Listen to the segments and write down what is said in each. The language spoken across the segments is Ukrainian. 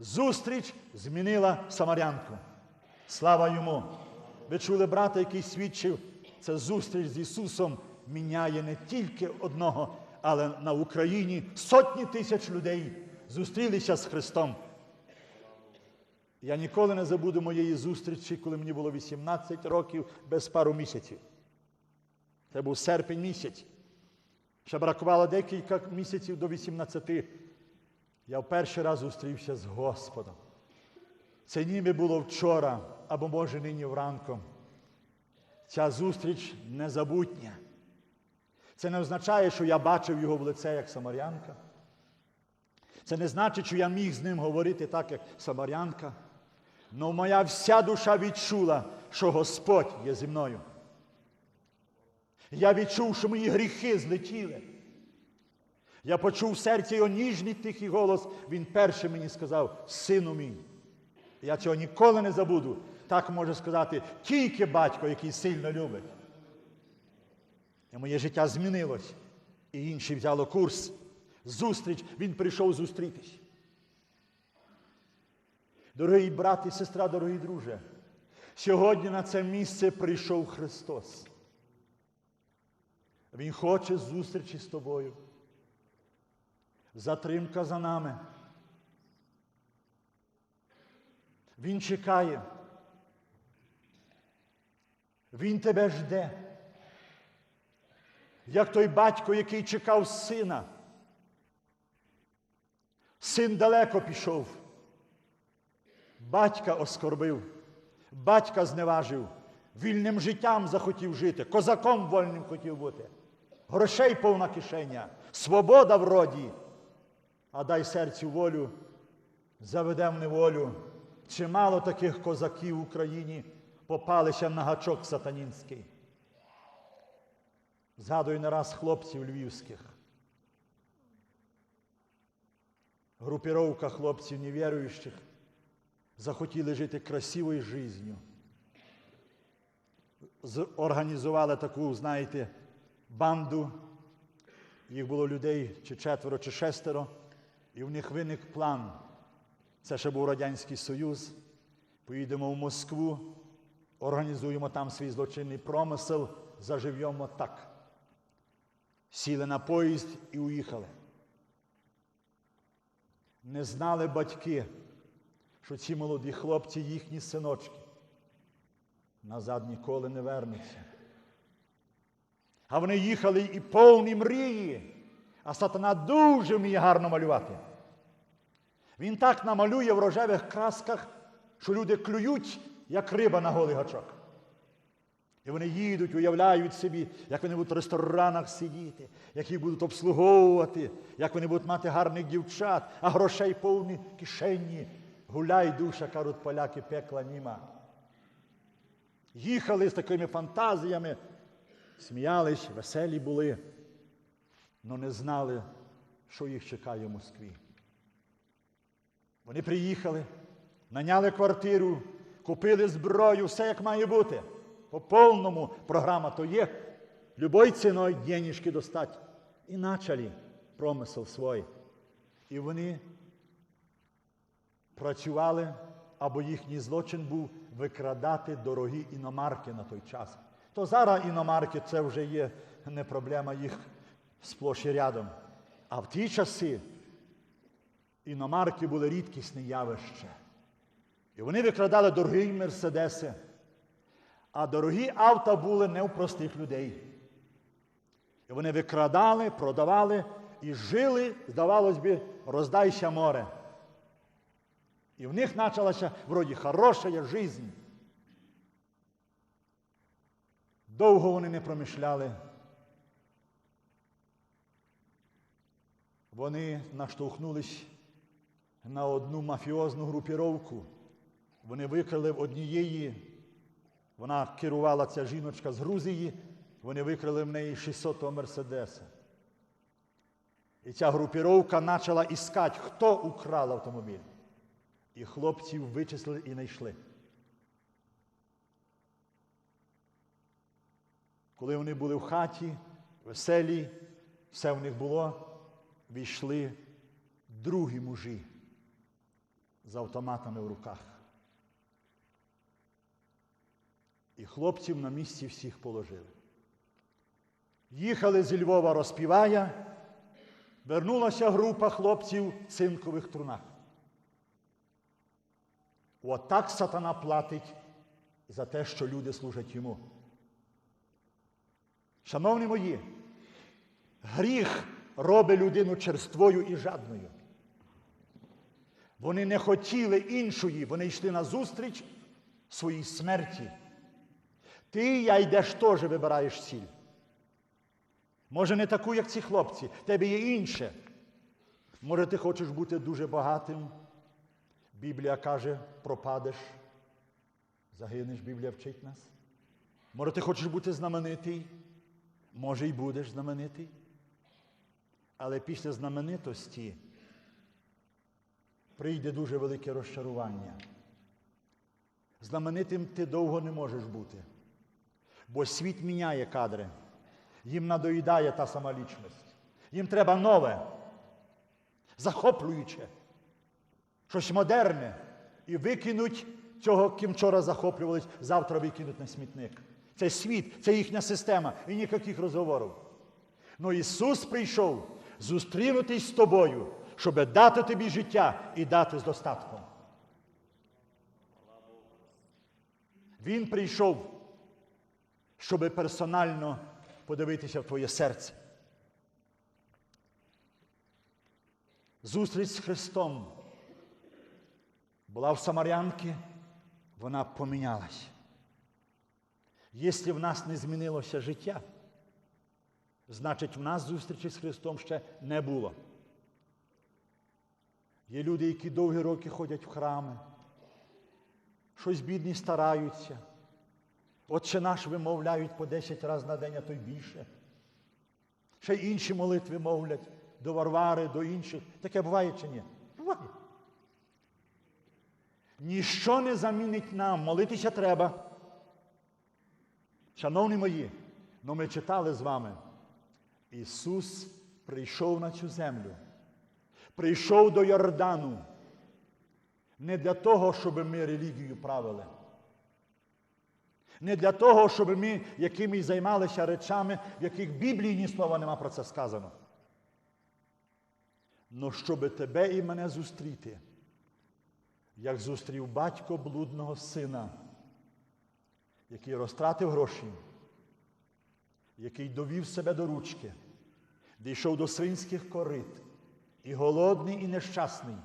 Зустріч змінила Самарянку. Слава йому! Ви чули брата, який свідчив, це зустріч з Ісусом міняє не тільки одного, але на Україні сотні тисяч людей зустрілися з Христом. Я ніколи не забуду моєї зустрічі, коли мені було 18 років без пару місяців. Це був серпень місяць. Ще бракувало декілька місяців до 18. Я в перший раз зустрівся з Господом. Це ніби було вчора, або може нині вранком. Ця зустріч незабутня. Це не означає, що я бачив його в лице як самарянка. Це не значить, що я міг з ним говорити так, як самарянка. Но моя вся душа відчула, що Господь є зі мною. Я відчув, що мої гріхи злетіли. Я почув в серці його ніжний тихий голос. Він перший мені сказав, сину мій. Я цього ніколи не забуду. Так може сказати тільки батько, який сильно любить. І моє життя змінилось. І інше взяло курс. Зустріч, він прийшов зустрітись. Дорогий брат і сестра, дорогі друже, сьогодні на це місце прийшов Христос. Він хоче зустрічі з тобою. Затримка за нами. Він чекає. Він тебе жде. Як той батько, який чекав сина. Син далеко пішов. Батька оскорбив, батька зневажив, вільним життям захотів жити, козаком вольним хотів бути. Грошей повна кишеня, свобода в роді. А дай серцю волю, заведе в неволю. Чимало таких козаків в Україні попалися на гачок сатанінський. Згадую не раз хлопців львівських. Групіровка хлопців невіруючих захотіли жити красивою життю. Зорганізували таку, знаєте, банду. Їх було людей чи четверо, чи шестеро, і в них виник план. Це ще був Радянський Союз. Поїдемо в Москву, організуємо там свій злочинний промисел, заживемо так. Сіли на поїзд і уїхали. Не знали батьки, що ці молоді хлопці, їхні синочки, назад ніколи не вернуться. А вони їхали і повні мрії, а сатана дуже вміє гарно малювати. Він так намалює в рожевих красках, що люди клюють, як риба на голий гачок. І вони їдуть, уявляють собі, як вони будуть в ресторанах сидіти, як їх будуть обслуговувати, як вони будуть мати гарних дівчат, а грошей повні кишені. Гуляй, душа, кажуть поляки, пекла німа. Їхали з такими фантазіями, сміялись, веселі були, але не знали, що їх чекає в Москві. Вони приїхали, наняли квартиру, купили зброю, все як має бути. По повному програма то є. Любой ціною денежки достать. І почали промисел свій. І вони працювали, або їхній злочин був викрадати дорогі іномарки на той час. То зараз іномарки це вже є не проблема їх сплош і рядом. А в ті часи іномарки були рідкісне явище. І вони викрадали дорогі мерседеси. А дорогі авто були не у простих людей. І вони викрадали, продавали і жили, здавалось би, роздайся море. І в них почалася вроді хороша життя. Довго вони не промишляли. Вони наштовхнулись на одну мафіозну групіровку. Вони викрили в однієї, вона керувала ця жіночка з Грузії, вони викрили в неї 600-го Мерседеса. І ця групіровка почала іскати, хто украв автомобіль. І хлопців вичислили і знайшли. Коли вони були в хаті, веселі, все в них було, війшли другі мужі з автоматами в руках. І хлопців на місці всіх положили. Їхали зі Львова розпівая, вернулася група хлопців в цинкових трунах. Отак сатана платить за те, що люди служать йому. Шановні мої, гріх робить людину черствою і жадною. Вони не хотіли іншої, вони йшли на зустріч своїй смерті. Ти, я йдеш теж вибираєш ціль. Може, не таку, як ці хлопці, тебе є інше. Може, ти хочеш бути дуже багатим. Біблія каже, пропадеш, загинеш, Біблія вчить нас. Може, ти хочеш бути знаменитий, може, й будеш знаменитий. Але після знаменитості прийде дуже велике розчарування. Знаменитим ти довго не можеш бути, бо світ міняє кадри. Їм надоїдає та сама лічність. Їм треба нове, захоплююче, щось модерне. І викинуть цього, ким вчора захоплювались, завтра викинуть на смітник. Це світ, це їхня система і ніяких розговорів. Ну Ісус прийшов зустрінутись з тобою, щоб дати тобі життя і дати з достатком. Він прийшов, щоб персонально подивитися в твоє серце. Зустріч з Христом була в Самарянки, вона помінялась. Якщо в нас не змінилося життя, значить в нас зустрічі з Христом ще не було. Є люди, які довгі роки ходять в храми, щось бідні стараються. Отче наш вимовляють по 10 разів на день, а то й більше. Ще й інші молитви мовлять до Варвари, до інших. Таке буває чи ні? Буває. Ніщо не замінить нам, молитися треба. Шановні мої, ну ми читали з вами. Ісус прийшов на цю землю, прийшов до Йордану. Не для того, щоб ми релігію правили. Не для того, щоб ми якимись займалися речами, в яких Біблії ні слова нема про це сказано. Но щоб тебе і мене зустріти, як зустрів батько блудного сина, який розтратив гроші, який довів себе до ручки, дійшов до свинських корит, і голодний, і нещасний.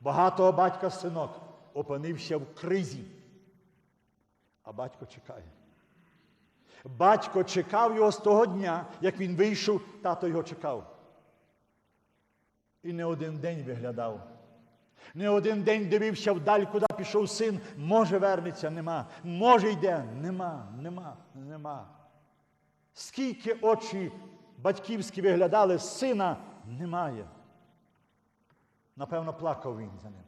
Багатого батька синок опинився в кризі. А батько чекає. Батько чекав його з того дня, як він вийшов, тато його чекав. І не один день виглядав. Не один день дивився вдаль, куди пішов син. Може вернеться, нема. Може йде, нема, нема, нема. Скільки очі батьківські виглядали, сина немає. Напевно, плакав він за ним.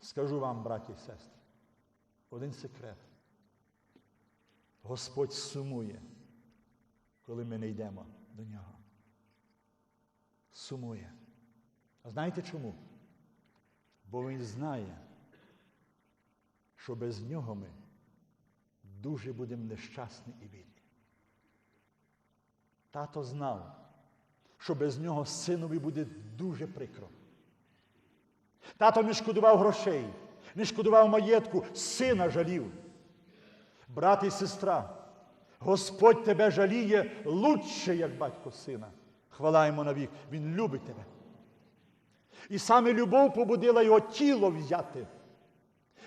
Скажу вам, браті і сестри, один секрет. Господь сумує, коли ми не йдемо до нього. Сумує. А знаєте чому? Бо Він знає, що без нього ми дуже будемо нещасні і бідні. Тато знав, що без нього синові буде дуже прикро. Тато не шкодував грошей, не шкодував маєтку, сина жалів. Брат і сестра, Господь тебе жаліє лучше, як батько сина. Хвала йому навік, Він любить тебе. І саме любов побудила його тіло взяти.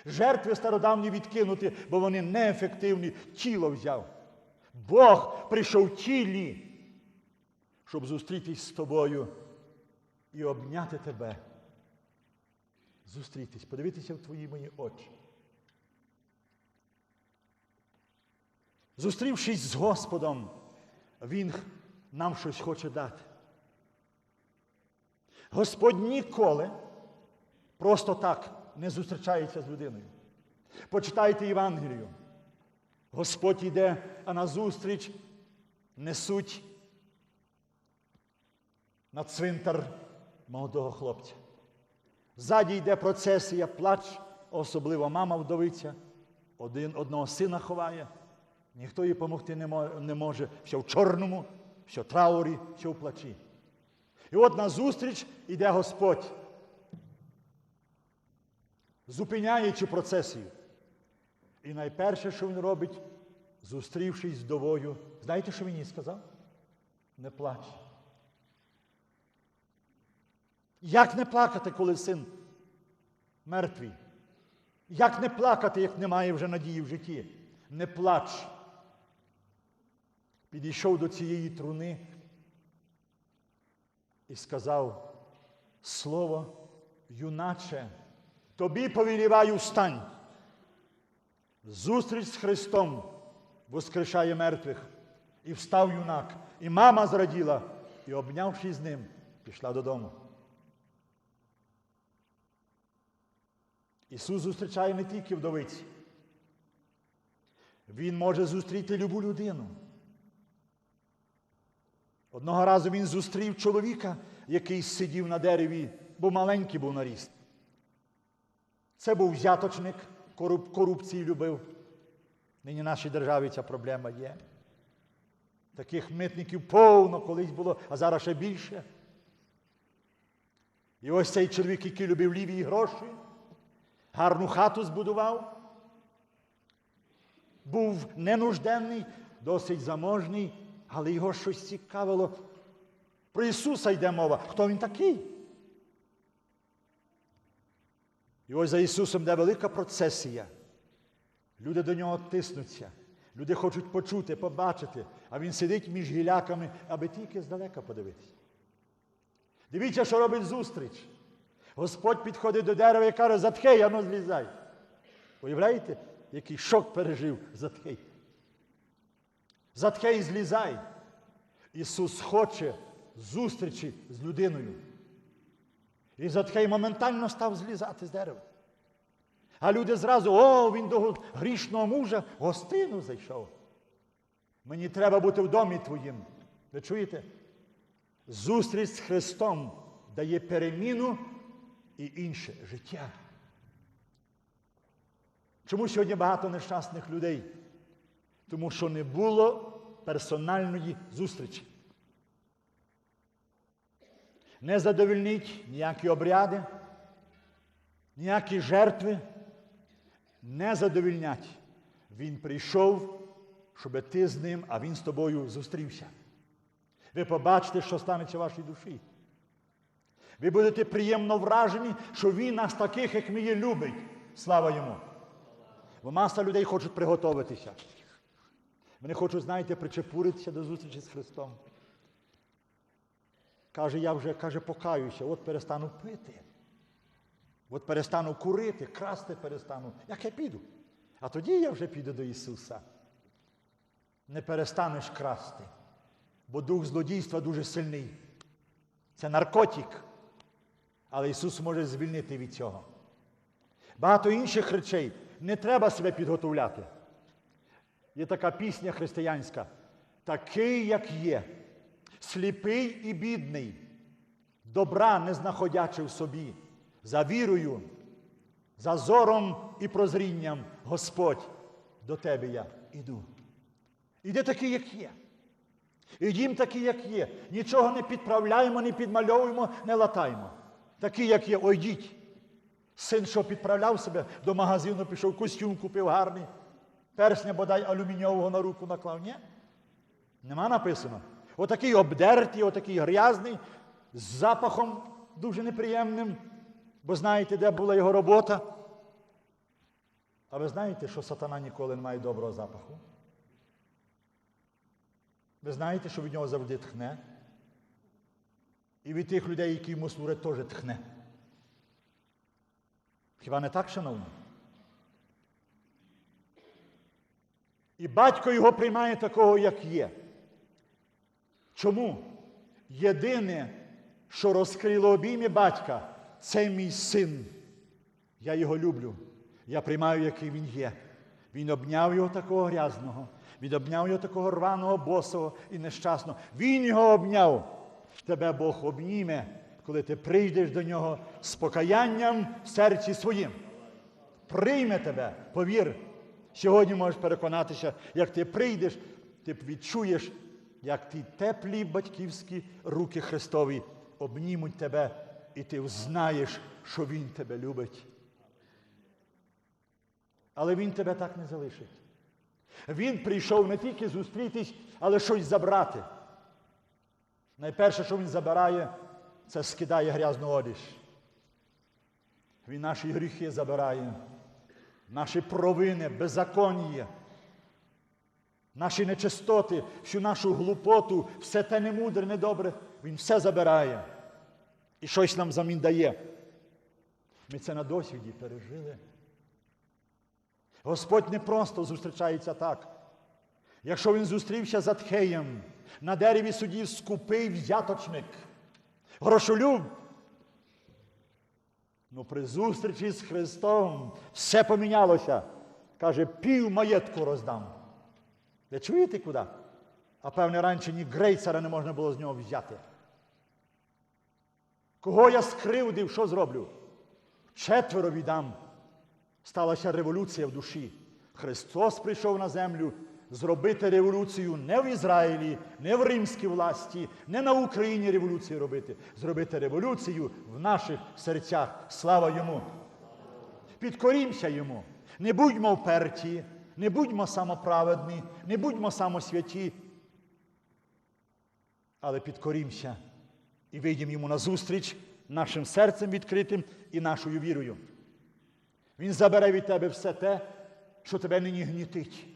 Жертви стародавні відкинути, бо вони неефективні, тіло взяв. Бог прийшов тілі, щоб зустрітись з тобою і обняти тебе. Зустрітись, подивитися в твої мої очі. Зустрівшись з Господом, Він нам щось хоче дати. Господь ніколи просто так не зустрічається з людиною. Почитайте Євангелію. Господь йде, а назустріч несуть на цвинтар молодого хлопця. Ззаді йде процесія, плач, особливо мама вдовиця, один одного сина ховає. Ніхто їй допомогти не може, все в чорному, все в траурі, все в плачі. І от на зустріч іде Господь, зупиняючи процесію. І найперше, що він робить, зустрівшись з вдовою, знаєте, що він їй сказав? Не плач. Як не плакати, коли син мертвий? Як не плакати, як немає вже надії в житті? Не плач. Підійшов до цієї труни і сказав слово, юначе, тобі повіліваю встань. Зустріч з Христом воскрешає мертвих. І встав юнак. І мама зраділа, і, обнявшись з ним, пішла додому. Ісус зустрічає не тільки вдовиці. Він може зустріти любу людину. Одного разу він зустрів чоловіка, який сидів на дереві, бо маленький був на ріст. Це був взяточник, коруп- корупції любив. Нині нашій державі ця проблема є. Таких митників повно колись було, а зараз ще більше. І ось цей чоловік, який любив ліві гроші, гарну хату збудував, був ненужденний, досить заможний, але його щось цікавило. Про Ісуса йде мова. Хто він такий? І ось за Ісусом йде велика процесія. Люди до нього тиснуться. Люди хочуть почути, побачити, а він сидить між гіляками, аби тільки здалека подивитися. Дивіться, що робить зустріч. Господь підходить до дерева і каже, Затхей, ану злізай. Уявляєте, який шок пережив Затхей? Затхей, злізай. Ісус хоче зустрічі з людиною. І Затхей моментально став злізати з дерева. А люди зразу, о, він до грішного мужа гостину зайшов. Мені треба бути в домі твоїм. Ви чуєте? Зустріч з Христом дає переміну і інше життя. Чому сьогодні багато нещасних людей? Тому що не було персональної зустрічі. Не задовільнить ніякі обряди, ніякі жертви не задовільнять. Він прийшов, щоб ти з ним, а він з тобою зустрівся. Ви побачите, що станеться вашій душі. Ви будете приємно вражені, що він нас таких, як ми є, любить. Слава йому. Бо маса людей хочуть приготуватися. Вони хочуть, знаєте, причепуритися до зустрічі з Христом. Каже, я вже каже, покаюся, от перестану пити. От перестану курити, красти перестану. Як я піду? А тоді я вже піду до Ісуса. Не перестанеш красти, бо дух злодійства дуже сильний. Це наркотик. Але Ісус може звільнити від цього. Багато інших речей не треба себе підготовляти. Є така пісня християнська. Такий, як є, сліпий і бідний, добра не знаходячи в собі, за вірою, за зором і прозрінням, Господь, до тебе я іду. Іди такий, як є. Ідім такий, як є. Нічого не підправляємо, не підмальовуємо, не латаємо. Такий, як є, ойдіть. Син, що підправляв себе до магазину, пішов, костюм купив гарний, персня бодай алюмініового на руку наклав. Ні? Нема написано. Отакий обдертий, отакий грязний, з запахом дуже неприємним. Бо знаєте, де була його робота? А ви знаєте, що сатана ніколи не має доброго запаху? Ви знаєте, що від нього завжди тхне? І від тих людей, які йому служать, теж тхне. Хіба не так, шановні? І батько його приймає такого, як є. Чому? Єдине, що розкрило обійми батька, це мій син. Я його люблю. Я приймаю, який він є. Він обняв його такого грязного, він обняв його такого рваного, босого і нещасного. Він його обняв. Тебе Бог обніме, коли ти прийдеш до нього з покаянням в серці своїм. Прийме тебе, повір. Сьогодні можеш переконатися, як ти прийдеш, ти відчуєш, як ті теплі батьківські руки Христові обнімуть тебе, і ти взнаєш, що Він тебе любить. Але Він тебе так не залишить. Він прийшов не тільки зустрітись, але щось забрати. Найперше, що він забирає, це скидає грязну одіж. Він наші гріхи забирає, наші провини, беззаконня, наші нечистоти, всю нашу глупоту, все те немудре, недобре, Він все забирає. І щось нам замін дає. Ми це на досвіді пережили. Господь не просто зустрічається так. Якщо він зустрівся з Атхеєм, на дереві судів скупий взяточник, грошолюб. Ну, при зустрічі з Христом все помінялося. Каже, пів маєтку роздам. Ви чуєте куди? А певне, раніше ні грейцера не можна було з нього взяти. Кого я скривдив, що зроблю? Четверо віддам. Сталася революція в душі. Христос прийшов на землю зробити революцію не в Ізраїлі, не в римській власті, не на Україні революцію робити. Зробити революцію в наших серцях. Слава йому! Підкорімся йому. Не будьмо вперті, не будьмо самоправедні, не будьмо самосвяті. Але підкорімся і вийдемо йому назустріч нашим серцем відкритим і нашою вірою. Він забере від тебе все те, що тебе нині гнітить.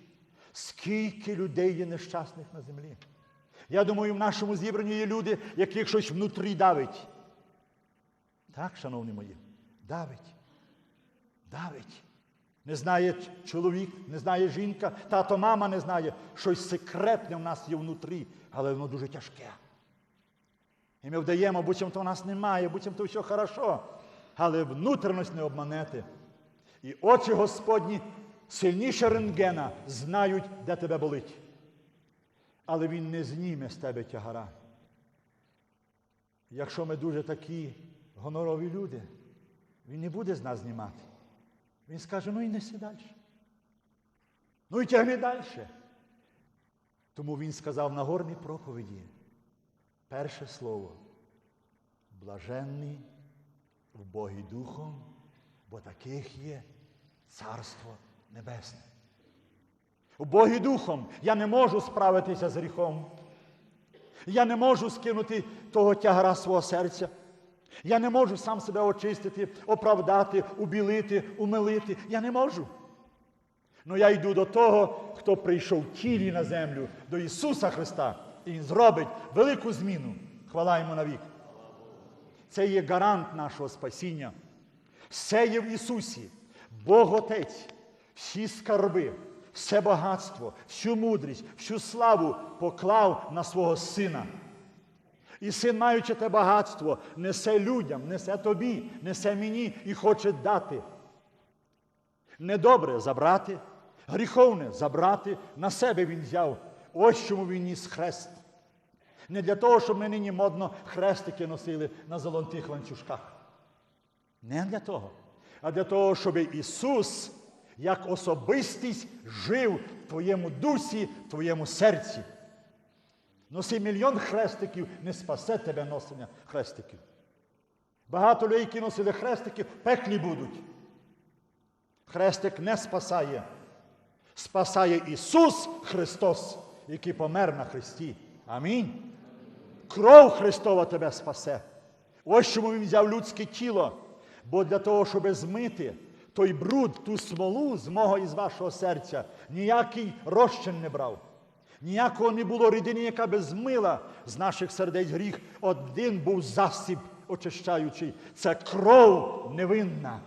Скільки людей є нещасних на землі. Я думаю, в нашому зібранні є люди, яких щось внутрі давить. Так, шановні мої, давить. Давить. Не знає чоловік, не знає жінка, тато, мама не знає. Щось секретне в нас є внутрі, але воно дуже тяжке. І ми вдаємо, буцім то в нас немає, буцім то все хорошо. Але внутрішність не обманете. І очі Господні сильніше рентгена знають, де тебе болить. Але Він не зніме з тебе тягара. Якщо ми дуже такі гонорові люди, Він не буде з нас знімати. Він скаже, ну і неси далі. Ну і тягни далі. Тому він сказав на горній проповіді перше слово. Блаженний в Богі Духом, бо таких є Царство Небесне. У Богі Духом я не можу справитися з гріхом. Я не можу скинути того тягара свого серця. Я не можу сам себе очистити, оправдати, убілити, умилити. Я не можу. Ну я йду до того, хто прийшов в тілі на землю, до Ісуса Христа, і Він зробить велику зміну. Хвала йому навік. Це є гарант нашого спасіння. Все є в Ісусі. Бог Отець, всі скарби, все багатство, всю мудрість, всю славу поклав на свого сина. І син, маючи те багатство, несе людям, несе тобі, несе мені і хоче дати. Недобре забрати, гріховне забрати, на себе він взяв. Ось чому він ніс хрест. Не для того, щоб ми нині модно хрестики носили на золотих ланцюжках. Не для того, а для того, щоб Ісус як особистість жив в твоєму дусі, в твоєму серці. Носи мільйон хрестиків, не спасе тебе носення хрестиків. Багато людей, які носили хрестики, пеклі будуть. Хрестик не спасає. Спасає Ісус Христос, який помер на Христі. Амінь. Кров Христова тебе спасе. Ось чому Він взяв людське тіло, бо для того, щоб змити той бруд, ту смолу з мого і з вашого серця, ніякий розчин не брав. Ніякого не було рідини, яка би змила з наших сердець гріх. Один був засіб очищаючий. Це кров невинна,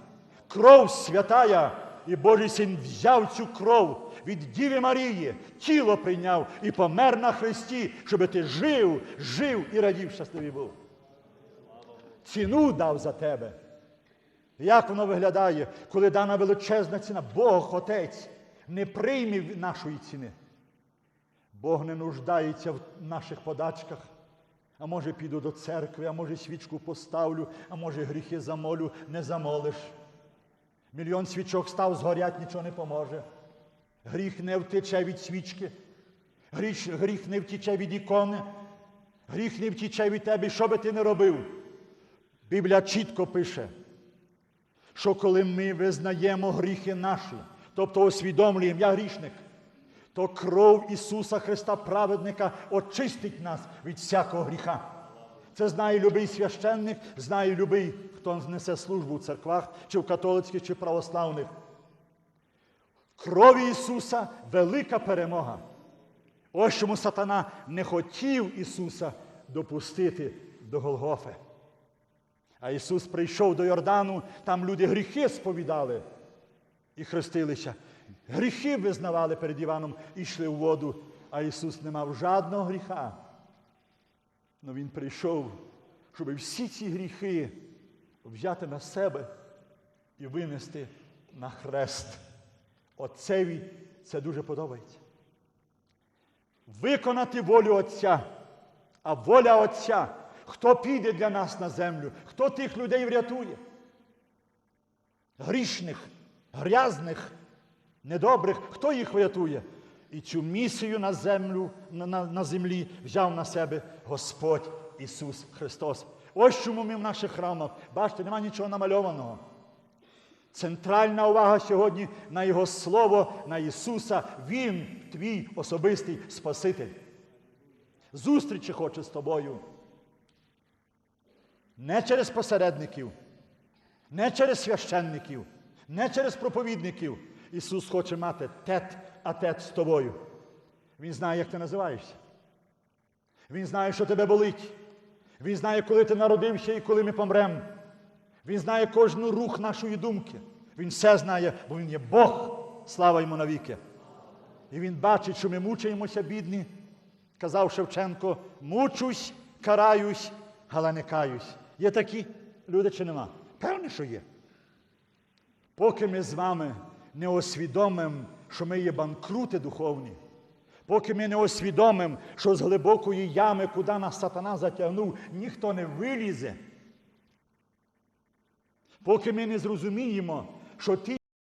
кров святая. І Божий син взяв цю кров від Діви Марії, тіло прийняв і помер на Христі, щоб ти жив, жив і радів щасливий був. Ціну дав за тебе. Як воно виглядає, коли дана величезна ціна, Бог Отець не прийме нашої ціни. Бог не нуждається в наших подачках, А може піду до церкви, а може свічку поставлю, а може гріхи замолю, не замолиш. Мільйон свічок став, згорять, нічого не поможе. Гріх не втече від свічки, гріх, гріх не втече від ікони, гріх не втече від тебе, що би ти не робив. Біблія чітко пише, що коли ми визнаємо гріхи наші, тобто усвідомлюємо, я грішник, то кров Ісуса Христа, праведника, очистить нас від всякого гріха. Це знає любий священник, знає любий, хто несе службу в церквах, чи в католицьких, чи православних. Крові Ісуса велика перемога. Ось чому сатана не хотів Ісуса допустити до Голгофи. А Ісус прийшов до Йордану, там люди гріхи сповідали і хрестилися. Гріхи визнавали перед Іваном і йшли в воду, а Ісус не мав жадного гріха. Но Він прийшов, щоб всі ці гріхи взяти на себе і винести на хрест. Отцеві це дуже подобається. Виконати волю Отця, а воля Отця. Хто піде для нас на землю? Хто тих людей врятує? Грішних, грязних, недобрих, хто їх врятує? І цю місію на землю, на, на, землі взяв на себе Господь Ісус Христос. Ось чому ми в наших храмах, бачите, немає нічого намальованого. Центральна увага сьогодні на Його Слово, на Ісуса. Він твій особистий Спаситель. Зустрічі хоче з тобою. Не через посередників, не через священників, не через проповідників. Ісус хоче мати тет а тет з тобою. Він знає, як ти називаєшся. Він знає, що тебе болить. Він знає, коли ти народився і коли ми помремо. Він знає кожну рух нашої думки. Він все знає, бо Він є Бог. Слава йому навіки. І він бачить, що ми мучаємося, бідні. Казав Шевченко, мучусь, караюсь, але не каюсь. Є такі люди чи нема? Певне, що є. Поки ми з вами не освідомимо, що ми є банкрути духовні, поки ми не освідомимо, що з глибокої ями, куди нас сатана затягнув, ніхто не вилізе. Поки ми не зрозуміємо, що ті